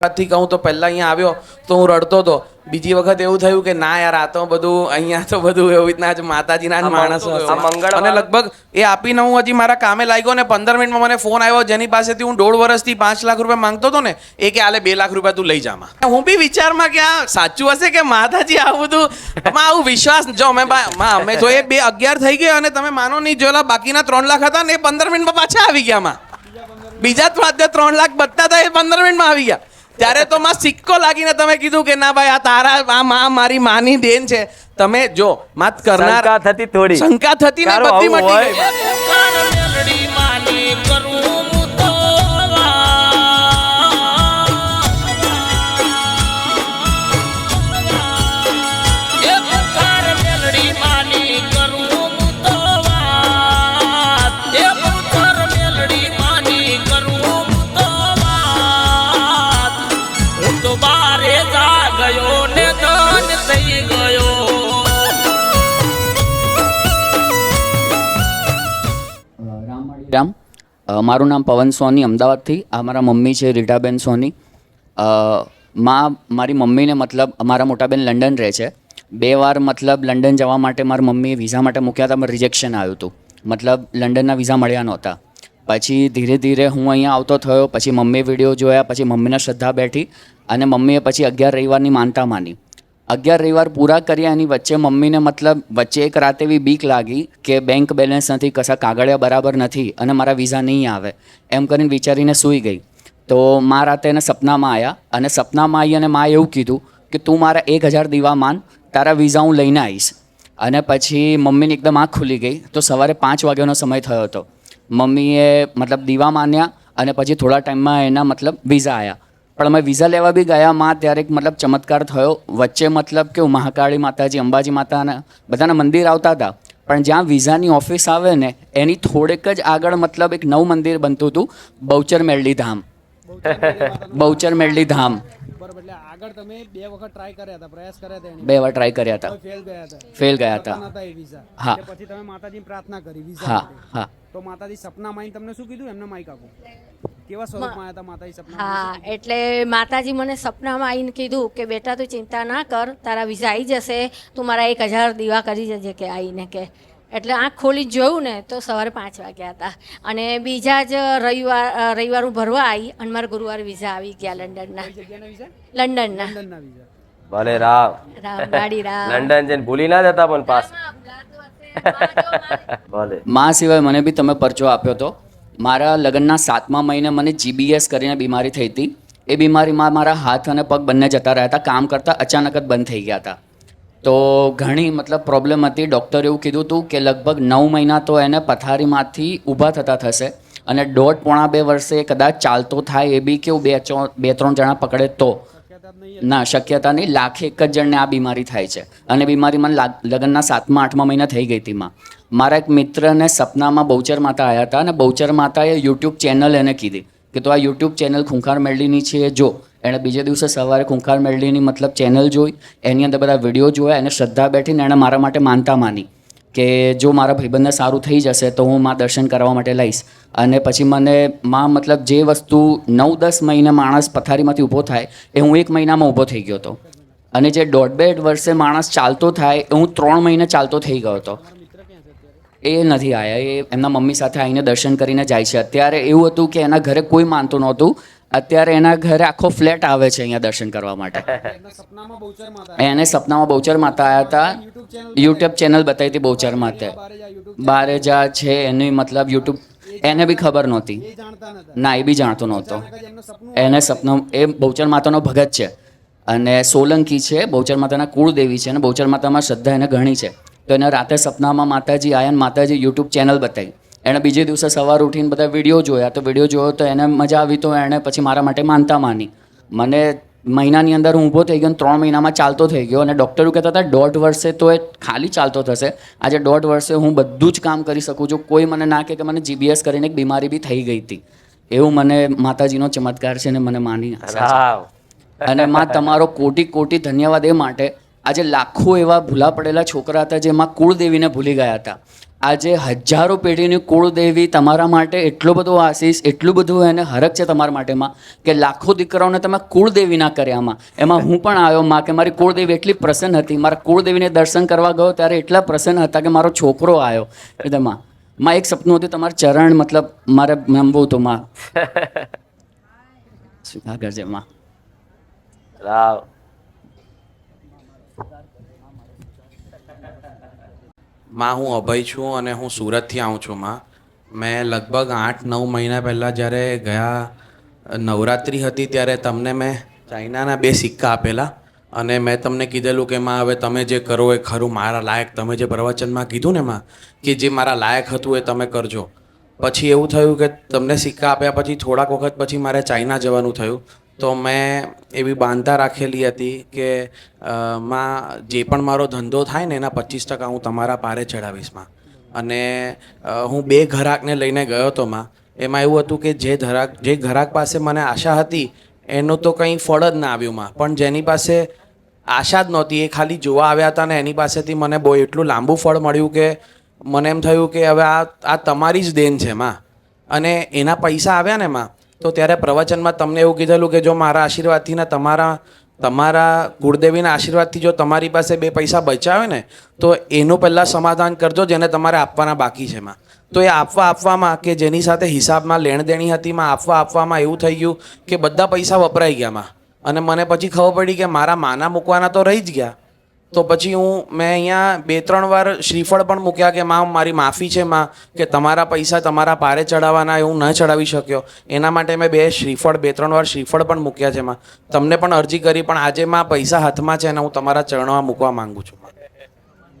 થી કહું તો પહેલા અહીંયા આવ્યો તો હું રડતો હતો. બીજી વખત એવું થયું કે ના યાર આ તો બધું અહીંયા તો બધું એવી રીતના જ માતાજીના જ માણસો મંગળ અને લગભગ એ આપીને હું હજી મારા કામે લાગ્યો ને પંદર મિનિટમાં મને ફોન આવ્યો જેની પાસેથી હું દોઢ વર્ષથી પાંચ લાખ રૂપિયા માંગતો હતો ને એ કે આલે બે લાખ રૂપિયા તું લઈ જામાં. હું બી વિચારમાં કે આ સાચું હશે કે માતાજી આવું બધું? માં આવું વિશ્વાસ જો અમે અમે જો એ બે અગિયાર થઈ ગયો અને તમે માનો નહીં જોયેલા બાકીના ત્રણ લાખ હતા ને એ પંદર મિનિટમાં પાછા આવી ગયા માં બીજા ત્રણ ત્રણ લાખ બચતા હતા એ પંદર મિનિટમાં આવી ગયા. ત્યારે તો માં સિક્કો લાગીને તમે કીધું કે ના ભાઈ આ તારા આ માં મારી માની દેન છે. તમે જો માત કરનાર શંકા થતી થોડી. શંકા થતી ને બધી મટી? ગઈ. રામ મારું નામ પવન સોની, અમદાવાદથી. આ મારા મમ્મી છે, રીટાબેન સોની. મા, મારી મમ્મીને મતલબ મારા મોટાબેન લંડન રહે છે. બે વાર મતલબ લંડન જવા માટે મારી મમ્મીએ વિઝા માટે મૂક્યા હતા, પણ રિજેક્શન આવ્યું હતું. મતલબ લંડનના વિઝા મળ્યા નહોતા. પછી ધીરે ધીરે હું અહીંયા આવતો થયો, પછી મમ્મી વીડિયો જોયા, પછી મમ્મીને શ્રદ્ધા બેઠી અને મમ્મીએ પછી અગિયાર રવિવારની માનતા માની. અગિયાર રવિવાર પૂરા કર્યા એની વચ્ચે મમ્મીને મતલબ વચ્ચે એક રાતે એવી બીક લાગી કે બેંક બેલેન્સ નથી, કશા કાગળિયા બરાબર નથી અને મારા વિઝા નહીં આવે. એમ કરીને વિચારીને સૂઈ ગઈ. તો મા રાતે એને સપનામાં આવ્યા અને સપનામાં આવી અને માએ એવું કીધું કે તું મારા એક હજાર દીવા માન, તારા વિઝા હું લઈને આવીશ. અને પછી મમ્મીની એકદમ આંખ ખુલી ગઈ. તો સવારે પાંચ વાગ્યાનો સમય થયો હતો. મમ્મીએ મતલબ દીવા માન્યા અને પછી થોડા ટાઈમમાં એના મતલબ વિઝા આવ્યા પણ અમે વિઝા લેવા બી ગયા માં ત્યારે એક મતલબ ચમત્કાર થયો. વચ્ચે મતલબ કેવું, મહાકાળી માતાજી, અંબાજી માતાના બધાના મંદિર આવતા હતા. પણ જ્યાં વિઝાની ઓફિસ આવે ને, એની થોડેક જ આગળ મતલબ એક નવું મંદિર બનતું હતું બહુચર મેરડી ધામ. બહુચર મેરડી ધામ. બરાબર એટલે આગળ તમે બે વખત ટ્રાય કર્યા હતા પ્રયાસ કર્યા હતા બે વાર ટ્રાય કર્યા હતા. ફેલ ગયા હતા. ફેલ ગયા હતા. થતા એ વિઝા હા. પછી તમે માતાજીની પ્રાર્થના કરી વિઝા હા હા. તો માતાજી સપનામાં આવીને તમને શું કીધું? એમને માઈક આપો. કેવા સ્વરૂપમાં આવ્યા હતા માતાજી સપના હા એટલે માતાજી મને સપનામાં આવીને કીધું કે બેટા તું ચિંતા ના કર તારા વિઝા આવી જશે. તું મારા એક હજાર દીવા કરી જજે કે આવીને કે એટલે આંખ ખોલી જોયું ને તો સવારે પાંચ વાગ્યા હતા. અને બીજા જ રવિવાર રવિવાર હું ભરવા આવી અને મારા ગુરુવારે વિઝા આવી ગયા લંડનના. લંડનના. લંડનના ભલે રામ. રામ ગાડી રામ. લંડન જઈને ભૂલી ના જતા પણ પાસ. ભલે. માં સિવાય મને બી તમે પરચો આપ્યો હતો મારા લગ્નના સાતમા મહિને મને જીબીએસ કરીને બીમારી થઈ હતી. એ બીમારીમાં મારા હાથ અને પગ બંને જતા રહ્યા હતા. કામ કરતાં અચાનક જ બંધ થઈ ગયા હતા. તો ઘણી મતલબ પ્રોબ્લેમ હતી. ડૉક્ટરે એવું કીધું હતું કે લગભગ નવ મહિના તો એને પથારીમાંથી ઊભા થતા થશે અને દોઢ પોણા બે વર્ષે કદાચ ચાલતો થાય એ બી કેવું બે બે ત્રણ જણા પકડે તો. ના, શક્યતા નહીં. લાખે એક જ જણને આ બીમારી થાય છે. અને બીમારી મને લાગ- લગ્નના સાતમા, આઠમા મહિના થઈ ગઈ હતી માં. મારા એક મિત્રને સપનામાં બહુચર માતા આવ્યા હતા અને બહુચર માતાએ યુટ્યુબ ચેનલ એને કીધી કે તો આ યુટ્યુબ ચેનલ ખૂંખાર મેળવીની છે જો. એણે બીજે દિવસે સવારે ખુંખાર મેળવીની મતલબ ચેનલ જોઈ, એની અંદર બધા વીડિયો જોયા એને શ્રદ્ધા બેઠીને એણે મારા માટે માનતા માની કે જો મારા ભાઈબંધને સારું થઈ જશે તો હું મા દર્શન કરવા માટે લઈશ. અને પછી મને મા મતલબ જે વસ્તુ નવ દસ મહિને માણસ પથારીમાંથી ઊભો થાય એ હું એક મહિનામાં ઊભો થઈ ગયો હતો. અને જે દોઢ બે વર્ષે માણસ ચાલતો થાય એ હું ત્રણ મહિને ચાલતો થઈ ગયો હતો. એ નથી આવ્યા એ એમના મમ્મી સાથે આવીને દર્શન કરીને જાય છે. અત્યારે એવું હતું કે એના ઘરે કોઈ માનતું નહોતું. અત્યારે એના ઘરે આખો ફ્લેટ આવે છે અહીંયા દર્શન કરવા માટે. એને સપનામાં બહુચર માતા આવ્યા હતા. યુટ્યુબ ચેનલ બતાવી હતી બહુચર માતે. બારે જા છે, એની મતલબ યુટ્યુબ એને બી ખબર નહોતી. ના, એ બી જાણતો નહોતો. એને સપનું એ બહુચર માતાનો ભગત છે. અને સોલંકી છે, બહુચર માતાના કુળદેવી છે અને બહુચર માતામાં શ્રદ્ધા એને ઘણી છે. તો એને રાતે સપનામાં માતાજી આયા અને માતાજી યુટ્યુબ ચેનલ બતાવી. એણે બીજે દિવસે સવાર ઉઠીને બધા વીડિયો જોયા. તો વીડિયો જોયો તો એને મજા આવી તો એણે પછી મારા માટે માનતા માની. મને મહિનાની અંદર હું ઊભો થઈ ગયો ત્રણ મહિનામાં ચાલતો થઈ ગયો અને ડૉક્ટરો કહેતા હતા દોઢ વર્ષે તો એ ખાલી ચાલતો થશે. આજે દોઢ વર્ષે હું બધું જ કામ કરી શકું છું. કોઈ મને ના કહે કે મને જીબીએસ કરીને એક બીમારી બી થઈ ગઈ હતી. એવું મને માતાજીનો ચમત્કાર છે અને મને માની. અને માં તમારો કોટી કોટી ધન્યવાદ એ માટે આજે લાખો એવા ભૂલા પડેલા છોકરા હતા જેમાં કુળદેવીને ભૂલી ગયા હતા. આજે હજારો પેઢીની કુળદેવી તમારા માટે એટલો બધો આશીષ એટલું બધું એને હરક છે તમારા માટેમાં કે લાખો દીકરાઓને તમે કુળદેવી ના કર્યામાં એમાં હું પણ આવ્યો માં કે મારી કુળદેવી એટલી પ્રસન્ન હતી. મારા કુળદેવીને દર્શન કરવા ગયો ત્યારે એટલા પ્રસન્ન હતા કે મારો છોકરો આવ્યો. એટલે માં માં એક સપનું હતું તમારું ચરણ મતલબ મારે નમવું હતું માં. સ્વીકાર કરજે માં? રામ માં, હું અભય છું અને હું સુરતથી આવું છું, માં. મેં લગભગ આઠ, નવ મહિના પહેલાં જ્યારે ગયા નવરાત્રિ હતી ત્યારે તમને મેં ચાઇનાના બે સિક્કા આપેલા અને મેં તમને કીધેલું કે, માં, હવે તમે જે કરો એ ખરું, મારા લાયક. તમે જે પ્રવચનમાં કીધું ને, માં, કે જે મારા લાયક હતું એ તમે કરજો. પછી એવું થયું કે તમને સિક્કા આપ્યા પછી થોડાક વખત પછી મારે ચાઇના જવાનું થયું. તો મેં એવી બાંધતા રાખેલી હતી કે માં જે પણ મારો ધંધો થાય ને એના પચીસ ટકા હું તમારા પારે ચડાવીશમાં. અને હું બે ઘરાકને લઈને ગયો હતો, માં. એમાં એવું હતું કે જે ધરાક, જે ઘરાક પાસે મને આશા હતી, એનું તો કંઈ ફળ જ ના આવ્યું, માં. પણ જેની પાસે આશા જ નહોતી, એ ખાલી જોવા આવ્યા હતા ને એની પાસેથી મને બહુ એટલું લાંબુ ફળ મળ્યું કે, મને એમ થયું કે હવે આ આ તમારી જ દેન છે, માં. અને એના પૈસા આવ્યા ને, માં તો ત્યારે પ્રવચનમાં તમને એવું કીધેલું કે જો મારા આશીર્વાદથી ને તમારા તમારા કુળદેવીના આશીર્વાદથી જો તમારી પાસે બે પૈસા બચાવે ને, તો એનું પહેલાં સમાધાન કરજો જેને તમારે આપવાના બાકી છે એમાં. તો એ આપવા આપવામાં કે જેની સાથે હિસાબમાં લેણદેણી હતી, માં આપવા આપવામાં એવું થઈ ગયું કે બધા પૈસા વપરાઈ ગયા માં. અને મને પછી ખબર પડી કે મારા માના મૂકવાના તો રહી જ ગયા. તો પછી હું મેં અહીંયા બે, ત્રણ વાર શ્રીફળ પણ મૂક્યા કે, માં મારી માફી છે, માં, કે તમારા પૈસા તમારા પારે ચડાવવાના હું ન ચડાવી શક્યો. એના માટે મેં બે શ્રીફળ, બે, ત્રણ વાર શ્રીફળ પણ મૂક્યા છે, માં. તમને પણ અરજી કરી, પણ આજે માં પૈસા હાથમાં છે અને હું તમારા ચરણોમાં મૂકવા માંગુ છું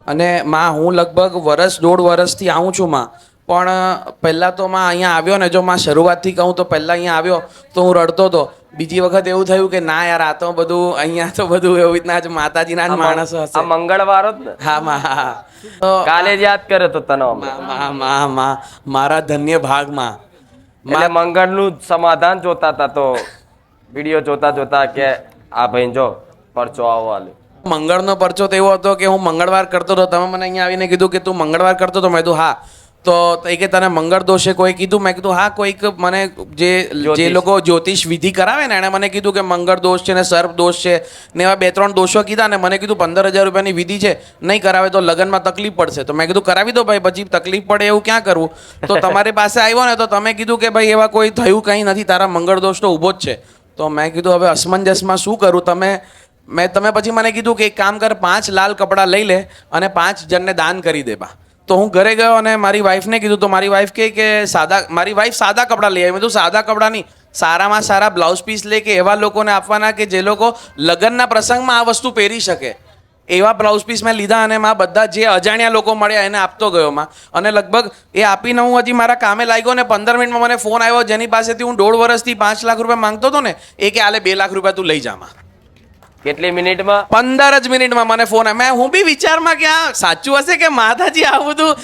અને, માં, હું લગભગ વરસ, દોઢ વરસથી આવું છું, માં. પણ પહેલાં તો માં અહીંયા આવ્યો ને જો માં શરૂઆતથી કહું તો પહેલાં અહીંયા આવ્યો તો હું રડતો હતો. બીજી વખત એવું થયું કે ના યાર આ તો બધું અહીંયા તો બધું એવી રીતના જ માતાજીના જ માણસો હશે. મંગળવાર જ હા માં હા તો કાલે જ યાદ કરે તો તને મારા ધન્ય ભાગમાં એટલે મંગળનું સમાધાન જોતા હતા તો વીડિયો જોતા જોતા કે આ ભાઈ જો પરચો આવો આલે. મંગળનો પરચો તો એવો હતો કે હું મંગળવાર કરતો હતો. તમે મને અહીંયા આવીને કીધું કે તું મંગળવાર કરતો હતો. મેં કીધું હા. તો એ કે તને મંગળ દોષે કોઈ કીધું મેં કીધું હા કોઈક મને જે જે લોકો જ્યોતિષ વિધિ કરાવે ને એણે મને કીધું કે મંગળ દોષ છે ને સર્પ દોષ છે ને એવા બે ત્રણ દોષો કીધા ને મને કીધું પંદર હજાર રૂપિયાની વિધિ છે નહીં કરાવે તો લગ્નમાં તકલીફ પડશે. તો મેં કીધું કરાવી દો ભાઈ પછી તકલીફ પડે એવું ક્યાં કરવું? તો તમારી પાસે આવ્યો ને તો તમે કીધું કે ભાઈ એવા કોઈ થયું કંઈ નથી તારા મંગળ દોષ તો ઊભો જ છે. તો મેં કીધું હવે અસમંજસમાં શું કરું? તમે મેં તમે પછી મને કીધું કે એક કામ કર પાંચ લાલ કપડાં લઈ લે અને પાંચ જણને દાન કરી દે બા. તો હું ઘરે ગયો અને મારી વાઈફને કીધું, તો મારી વાઈફ કહે કે સાદા, મારી વાઈફ સાદા કપડાં લઈ આવી. મેં તો સાદા કપડાં નહીં, સારામાં સારા બ્લાઉઝ પીસ લે કે એવા લોકોને આપવાના કે જે લોકો લગ્નના પ્રસંગમાં આ વસ્તુ પહેરી શકે. એવા બ્લાઉઝ પીસ મેં લીધા અને માં બધા જે અજાણ્યા લોકો મળ્યા એને આપતો ગયો માં. અને લગભગ એ આપીને હું હજી મારા કામે લાગ્યો ને પંદર મિનિટમાં મને ફોન આવ્યો જેની પાસેથી હું દોઢ વર્ષથી પાંચ લાખ રૂપિયા માંગતો હતો ને, એ કે, આલે બે લાખ રૂપિયા તું લઈ જામાં કેટલી મિનિટમાં? પંદર જ મિનિટમાં મને ફોન મેં હું બી વિચારમાં કે આ સાચું હશે કે માતાજી આવું બધું?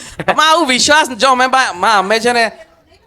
આવું વિશ્વાસ જો અમે માં અમે છે ને,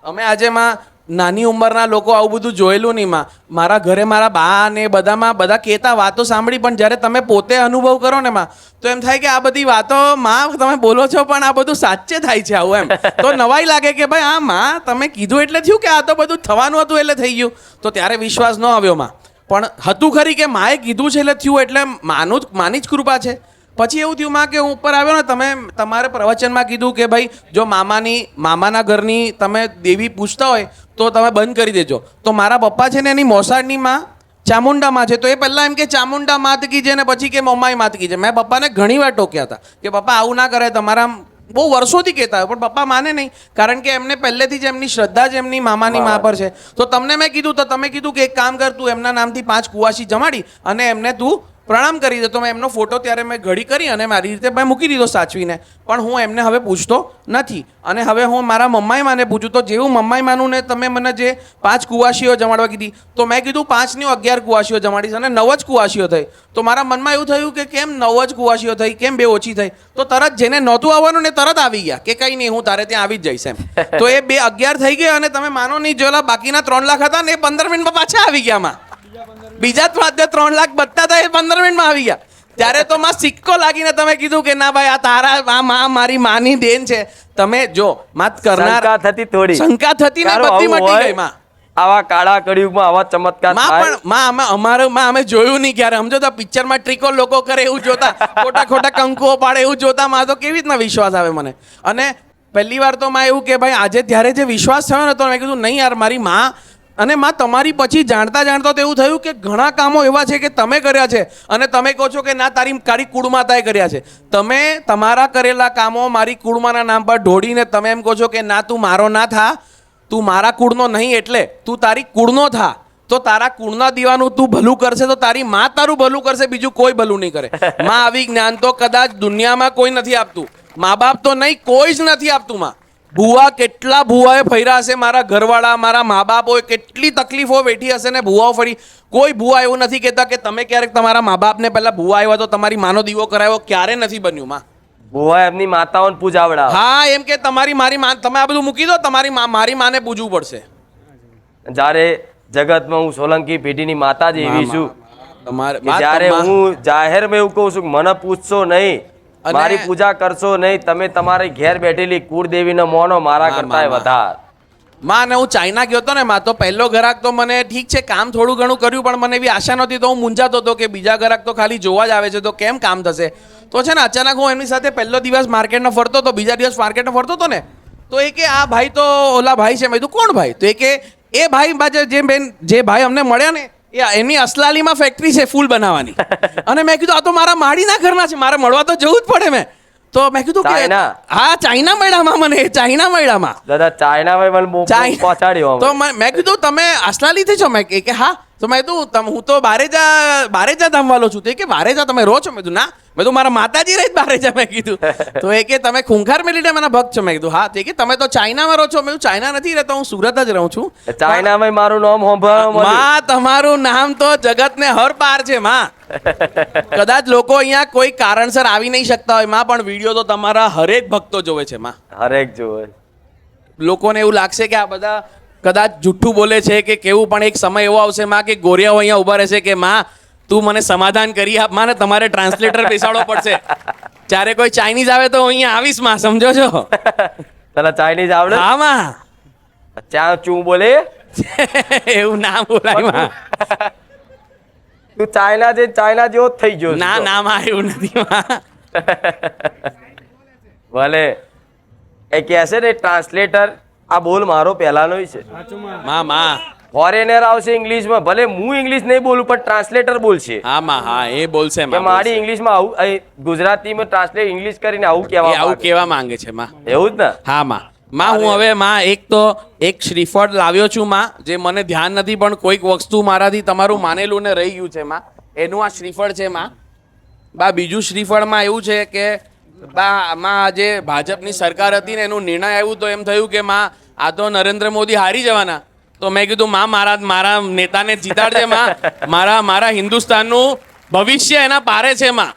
અમે આજે માં નાની ઉંમરના લોકો આવું બધું જોયેલું નહીં માં. મારા ઘરે મારા બા ને બધામાં બધા કહેતા વાતો સાંભળી, પણ જ્યારે તમે પોતે અનુભવ કરો ને માં, તો એમ થાય કે આ બધી વાતો માં તમે બોલો છો, પણ આ બધું સાચે થાય છે આવું એમ. તો નવાઈ લાગે કે ભાઈ, આ માં તમે કીધું એટલે થયું કે આ તો બધું થવાનું હતું એટલે થઈ ગયું? તો ત્યારે વિશ્વાસ ન આવ્યો માં. પણ હતું ખરી કે માએ કીધું છે એટલે થયું એટલે માનું જ- માની જ કૃપા છે. પછી એવું થયું માં કે હું ઉપર આવ્યો ને તમે તમારે પ્રવચનમાં કીધું કે ભાઈ, જો મામાની, મામાના ઘરની તમે દેવી પૂછતા હોય, તો તમે બંધ કરી દેજો. તો મારા પપ્પા છે ને એની મોસાળની માં ચામુંડા માં છે. તો એ પહેલાં એમ કે ચામુંડા માત કીજે ને પછી કે મમ્માઈ માત કીજે. મેં પપ્પાને ઘણી વાર ટોક્યા હતા કે પપ્પા, આવું ના કરે તમારા બહુ વર્ષોથી કહેતા હોય, પણ પપ્પા માને નહીં. કારણ કે એમને પહેલેથી જ એમની શ્રદ્ધા જ એમની મામાની મા પર છે. તો તમને મેં કીધું, તો તમે કીધું કે એક કામ કર, તું એમના નામથી પાંચ કુવાસી જમાડી અને એમને તું પ્રણામ કરી દીધો મેં એમનો ફોટો ત્યારે મેં ઘડી કરી અને મારી રીતે મેં મૂકી દીધો સાચવીને. પણ હું એમને હવે પૂછતો નથી. અને હવે હું મારા મમ્માઈ માને પૂછું. તો જેવું મમ્માઈ માનું ને તમે મને જે પાંચ કુવાસીઓ જમાડવા કીધી, તો મેં કીધું પાંચની અગિયાર કુવાસીઓ જમાડીશ અને નવ જ કુવાસીઓ થઈ. તો મારા મનમાં એવું થયું કે કેમ નવ જ કુવાસીઓ થઈ? કેમ બે ઓછી થઈ? તો તરત જેને નહોતું આવવાનું ને તરત આવી ગયા કે કંઈ નહીં, હું તારે ત્યાં આવી જ જઈશ એમ. તો એ બે અગિયાર થઈ ગયા અને તમે માનો નહીં જોયેલા બાકીના ત્રણ લાખ હતા ને એ પંદર મિનિટમાં પાછા આવી ગયા માં બીજા ત્રણ ત્રણ લાખ બત્તા હતા એ પંદર મિનિટમાં આવી ગયા. ત્યારે તો માં સિક્કો લાગીને તમે કીધું કે ના ભાઈ આ તારા આ માં મારી માની દેન છે. તમે જો માત કરનાર શંકા થતી થોડી. શંકા થતી ને બધી મટી ગઈ માં. આવા કાળા કળિયુગમાં આવા ચમત્કારમાં પણ માં અમે અમારે માં અમે જોયું નહીં ક્યારે. સમજો તો પિક્ચરમાં ટ્રીકો લોકો કરે એવું જોતા ખોટા ખોટા કંકુઓ પાડે એવું જોતા માં તો કેવી રીતના વિશ્વાસ આવે મને? અને પહેલી વાર તો માં એવું કે ભાઈ આજે ત્યારે જે વિશ્વાસ થયો ને તો મેં કીધું નહીં યાર મારી માં અને માં તમારી પછી જાણતા જાણતા તો એવું થયું કે ઘણા કામો એવા છે કે તમે કર્યા છે. અને તમે કહો છો કે ના તારી તારી કુળમાતાએ કર્યા છે. તમે તમારા કરેલા કામો મારી કુળમાના નામ પર ઢોળીને તમે એમ કહો છો કે ના તું મારો ના થા. તું મારા કુળનો નહીં એટલે તું તારી કુળનો થા. તો તારા કુળના દીવાનું તું ભલું કરશે તો તારી માં તારું ભલું કરશે બીજું કોઈ ભલું નહીં કરે. માં આવી જ્ઞાન તો કદાચ દુનિયામાં કોઈ નથી આપતું. મા બાપ તો નહીં કોઈ જ નથી આપતું માં. ભુવા કેટલા ભૂવાએ ફર્યા હશે? મારા ઘરવાળા મારા મા બાપોએ કેટલી તકલીફો વેઠી હશે ને ભુવાઓ ફરી? કોઈ ભુવા એવું નથી કહેતા કે તમે ક્યારેક તમારા મા બાપને પહેલા ભુવા આવ્યા તો તમારી માનો દીવો કરાયો? ક્યારે નથી બન્યું માં? ભૂવા એમની માતાઓને પૂજાવડા હા એમ કે તમારી મારી માં તમે આ બધું મૂકી દો તમારી મા મારી માને પૂજવું પડશે. જ્યારે જગતમાં હું સોલંકી પેઢીની માતા જ એવી છું તમારે જ્યારે હું જાહેરમાં એવું કહું છું મને પૂછશો નહીં મારી પૂજા કરશો નહીં તમે તમારી ઘેર બેઠેલી કુળદેવીને મોનો મારા કરતા વધારે. માં, ને હું ચાઇના ગયો હતો ને માં તો પહેલો ગ્રાહક તો મને ઠીક છે કામ થોડું ઘણું કર્યું પણ મને એવી આશા નહોતી તો હું મૂંઝાતો હતો કે બીજા ગ્રાહક તો ખાલી જોવા જ આવે છે તો કેમ કામ થશે? તો છે ને અચાનક હું એમની સાથે પહેલો દિવસ માર્કેટનો ફરતો હતો બીજા દિવસ માર્કેટમાં ફરતો હતો ને તો એ કે આ ભાઈ તો ઓલા ભાઈ છે મેં કીધું કોણ ભાઈ? તો એ કે એ ભાઈ જે બેન જે ભાઈ અમને મળ્યા ને એની અસલાલીમાં ફેક્ટરી છે ફૂલ બનાવવાની. અને મેં કીધું આ તો મારા માડીના ઘરના છે મારે મળવા તો જવું જ પડે મેં. તો મેં કીધું કે હા ચાઇના મળ્યામાં મને ચાઇના મળ્યામાં દાદા ચાઇનામાં મને પહોંચાડ્યો તો મેં કીધું તમે આસલાલીથી છો? મેં કે કે હા. તો મેં કીધું તમે હું તો બારેજા બારેજા ધામવાલો છું. તે કે બારેજા તમે રહો છો? મેં કીધું ના. મેં તો મારા માતાજી રહી જ. બારેજા મેં કીધું. તો એ કે તમે ખૂંખાર મેલીડે મારા ભક્ત છો. મેં કીધું હા. તે કે તમે તો ચાઇનામાં રહો છો. મેં ચાઇના નથી રહેતો હું સુરત જ રહું છું. ચાઇનામાં મારું નામ હોંભા માં તમારું નામ તો જગતને હર પાર છે માં. કદાચ લોકો અહીંયા કોઈ કારણસર આવી નહીં શકતા હોયમાં પણ વીડિયો તો તમારા હરેક ભક્તો જોવે છે માં. હરેક જોવે. લોકોને એવું લાગશે કે આ બધા કદાચ જુઠ્ઠું બોલે છે કે કેવું પણ એક સમય એવો આવશે માં કે ગોરિયાઓ અહીંયા ઊભા રહેશે કે માં તું મને સમાધાન કરી આપ માને તમારે ટ્રાન્સલેટર બેસાડવો પડશે. જ્યારે કોઈ ચાઇનીઝ આવે તો અહીંયા આવીશમાં સમજો છો? તને ચાઇનીઝ આવડે? હા માં. ચા ચું બોલે? એવું ના બોલાય માં. તું ચાઇના જે ચાઇના જેવો જ થઈ ગયો ના ના માં એવું નથી માં. ભલે. એ કહેશે ને ટ્રાન્સલેટર આ બોલ મારો પહેલાનો છે. મા માં. ફોરેનર આવશે ઇંગ્લિશમાં ભલે હું ઇંગ્લિશ નહીં બોલું પણ ટ્રાન્સલેટર બોલશે. હા માં હા એ બોલશે કે મારી ઇંગ્લિશમાં આવું ગુજરાતીમાં ટ્રાન્સલેટ ઇંગ્લિશ કરીને આવું કહેવા આવું કહેવા કેવા માંગે છે માં. એવું જ ને? હા માં. માં હું હવે માં એક તો એક શ્રીફળ લાવ્યો છું માં જે મને ધ્યાન નથી પણ કોઈક વસ્તુ મારાથી તમારું માનેલું ને રહી ગયું છે માં. એનું આ શ્રીફળ છે માં. બા બીજું શ્રીફળમાં એવું છે કે માં જે ભાજપની સરકાર હતી ને એનું નિર્ણય આવ્યું તો એમ થયું કે માં આ તો નરેન્દ્ર મોદી હારી જવાના. તો મેં કીધું માં મારા મારા નેતાને જીતાડજે માં. મારા મારા હિન્દુસ્તાનનું ભવિષ્ય એના પારે છે માં.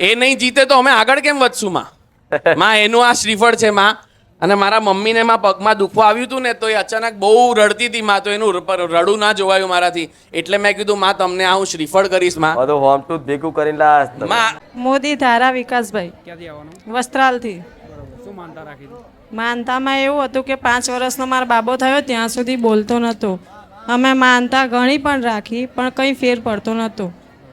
એ નહીં જીતે તો અમે આગળ કેમ વધશું માં? માં એનું આ શ્રીફળ છે માં. અને મારા મમ્મીને માં પગમાં દુખવા આવ્યું હતું ને તો એ અચાનક બહુ રડતી હતી માં તો એનું રડું ના જોવાયું મારાથી. એટલે મેં કીધું માં તમને આ હું શ્રીફળ કરીશમાં. બધું હોમ ટુ ભેગું કરીને તમે. માં મોદી ધારા વિકાસભાઈ. ક્યાંથી આવવાનું? વસ્ત્રાલથી. શું માનતા રાખી માનતામાં એવું હતું કે પાંચ વર્ષનો મારો બાબો થયો ત્યાં સુધી બોલતો નહોતો અમે માનતા ઘણી પણ રાખી પણ કંઈ ફેર પડતો નહોતો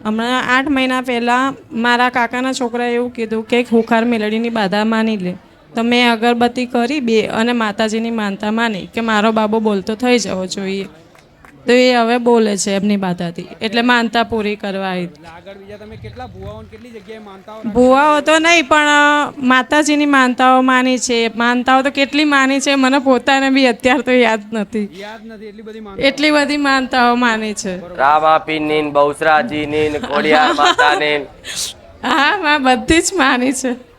હમણાં આઠ મહિના પહેલાં મારા કાકાના છોકરાએ એવું કીધું કે હુખાર મેલડીની બાધા માની લે. તો મેં અગરબત્તી કરી બે અને માતાજીની માનતા માની કે મારો બાબો બોલતો થઈ જવો જોઈએ. તો એ હવે બોલે છે એમની માતાથી એટલે માનતા પૂરી કરવા આવી. એટલે આગળ બીજા તમે કેટલા ભુવાઓને કેટલી જગ્યાએ માનતાઓ ભુવાઓ તો નહીં પણ માતાજીની માનતાઓ માની છે. માનતાઓ તો કેટલી માની છે મને પોતાને બી અત્યારે તો યાદ નથી. એટલી બધી માનતા એટલી બધી માનતાઓ માની છે. ને. હા બધી જ માની છે.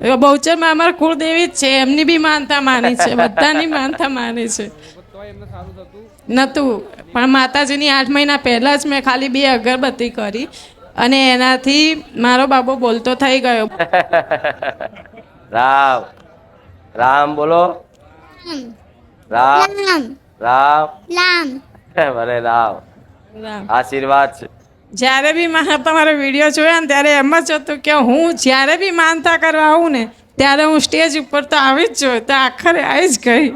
બહુચરમાં અમારા કુળદેવી જ છે એમની બી માનતા માની છે બધાની માનતા માની છે. નહોતું પણ માતાજીની આઠ મહિના પહેલાં જ મેં ખાલી બે અગરબત્તી કરી અને એનાથી મારો બાબો બોલતો થઈ ગયો. રામ રામ બોલો. રામ. રામ રામ. રામ. રામ. રામ. આશીર્વાદ છે. જ્યારે બી મારા તમારો વીડિયો જોયા ને ત્યારે એમ જ હતું કે હું જ્યારે બી માનતા કરવા આવું ને ત્યારે હું સ્ટેજ ઉપર તો આવી જ છું તો આખરે આવી જ ગઈ.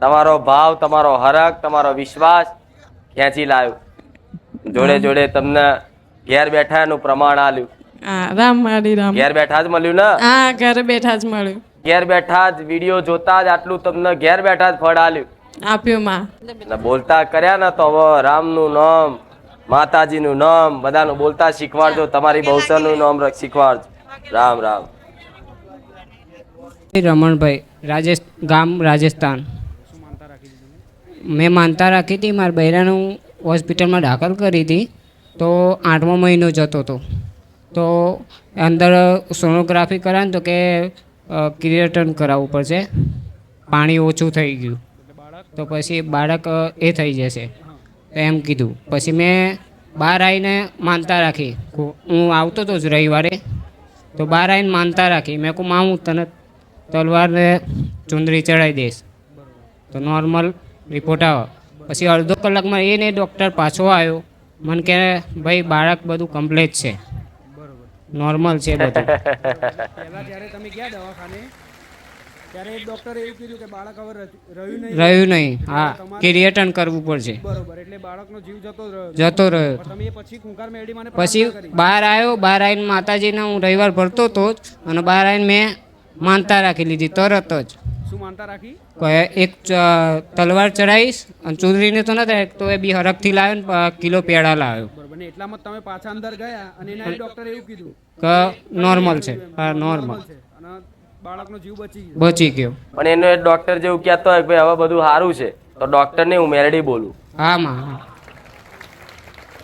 તમારો ભાવ તમારો હરક તમારો વિશ્વાસ ખેંચી લાવ્યો? જોડે જોડે તમને ઘેર બેઠા એનું પ્રમાણ આલ્યું. હા રામ મારી રામ. ઘેર બેઠા જ મળ્યું ને? હા ઘરે બેઠા જ મળ્યું. ઘેર બેઠા જ વીડિયો જોતા જ આટલું તમને ઘેર બેઠા જ ફળ આલ્યું. આપ્યું માં. ને બોલતા કર્યા ને તો હવે રામનું નામ માતાજીનું નામ બધાનું બોલતા શીખવાડજો તમારી બહુચરનું નામ શીખવાડજો. રામ રામ. રમણભાઈ રાજેશ ગામ રાજસ્થાન. મેં માનતા રાખી હતી મારા બૈરાનું હોસ્પિટલમાં દાખલ કરી હતી તો આઠમો મહિનો જતો હતો. તો અંદર સોનોગ્રાફી કરાવે ને તો કે ક્રિએટન કરાવવું પડશે. પાણી ઓછું થઈ ગયું. તો પછી બાળક એ થઈ જશે. તો એમ કીધું. પછી મેં બહાર આવીને માનતા રાખી. હું આવતો હતો જ રવિવારે. તો બહાર આવીને માનતા રાખી. મેં કહું માં હું તને તલવારને ચુંદરી ચડાવી દઈશ. તો નોર્મલ રિપોર્ટ આવે પછી અડધો કલાકમાં એ નહીં ડૉક્ટર પાછો આવ્યો. મને કે ભાઈ બાળક બધું કમ્પ્લીટ છે. નોર્મલ છે બધું. તમે ગયા દવાખાને ત્યારે ડોક્ટરે એવું કીધું કે બાળક હવે રહ્યું નહીં. રહ્યું નહીં. હા ક્રિએટન કરવું પડશે. બરોબર એટલે બાળકનો જીવ જતો રહ્યો. જતો રહ્યો. તમે પછી કુંકાર મેડી મને પછી બહાર આવ્યો બહાર આવીને માતાજીને હું રવિવાર ભરતો હતો જ અને બહાર આવીને મેં માનતા રાખી લીધી તરત જ. શું માનતા રાખી? કોઈ એક તલવાર ચડાવીશ અને ચુંદરીને તો નથી તો એ બી હરખથી લાવ્યો ને કિલો પેડા લાવ્યો. બરોબર એટલામાં તમે પાછા અંદર ગયા અને ડોક્ટરે એવું કીધું કે નોર્મલ છે. હા નોર્મલ છે. બાળકનો જીવ બચી ગયો. બચી ગયો. પણ એનો એ ડોક્ટર જેવું કહેતો હોય કે ભાઈ હવે બધું સારું છે તો ડોક્ટરને હું મેરડી બોલું. હા માં હા.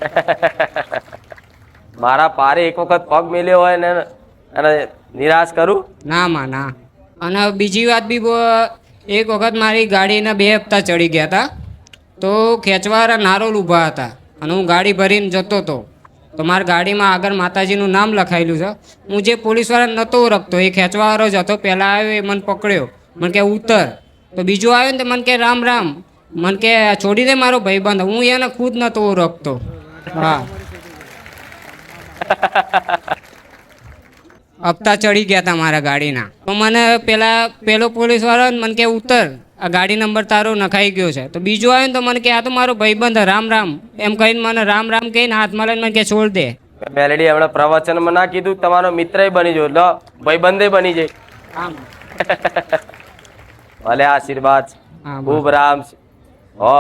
મારા પારે એક વખત પગ મેલ્યો હોય ને અને નિરાશ કરું? ના માં ના. અને બીજી વાત બી બહુ- એક વખત મારી ગાડીના બે હપ્તા ચડી ગયા હતા તો ખેંચવાવાળા નારોલ ઊભા હતા. અને હું ગાડી ભરીને જતો હતો તો મારી ગાડીમાં આગળ માતાજીનું નામ લખાયેલું છે. હું જે પોલીસવાળા નહોતો ઓળખતો, એ ખેંચવાવાળો જ હતો. પહેલાં આવ્યો, એ મને પકડ્યો. મને કે, ઉતર. તો બીજો આવ્યો ને તો મને કે, રામ રામ. મને કે છોડી દે મારો ભાઈબંધ. હું એને ખુદ નહોતો ઓળખતો. હા. હપ્તા ચડી ગયા હતા મારા ગાડીના. તો મને પેલા પેલો પોલીસ વાળો મને કે ઉતર આ ગાડી નંબર તારો નખાઈ ગયો છે. તો બીજો આવ્યો ને તો મને કે આ તો મારો ભાઈબંધ રામ રામ. એમ કહીને મને રામ રામ કહીને હાથમાં લઈને મને કે છોડ દે. મેલડી હમણાં પ્રવચનમાં ના કીધું તમારો મિત્રય બની જો લો ભાઈબંધે બની જાય આમ. ભલે આશીર્વાદ. ખૂબ રામ. હો.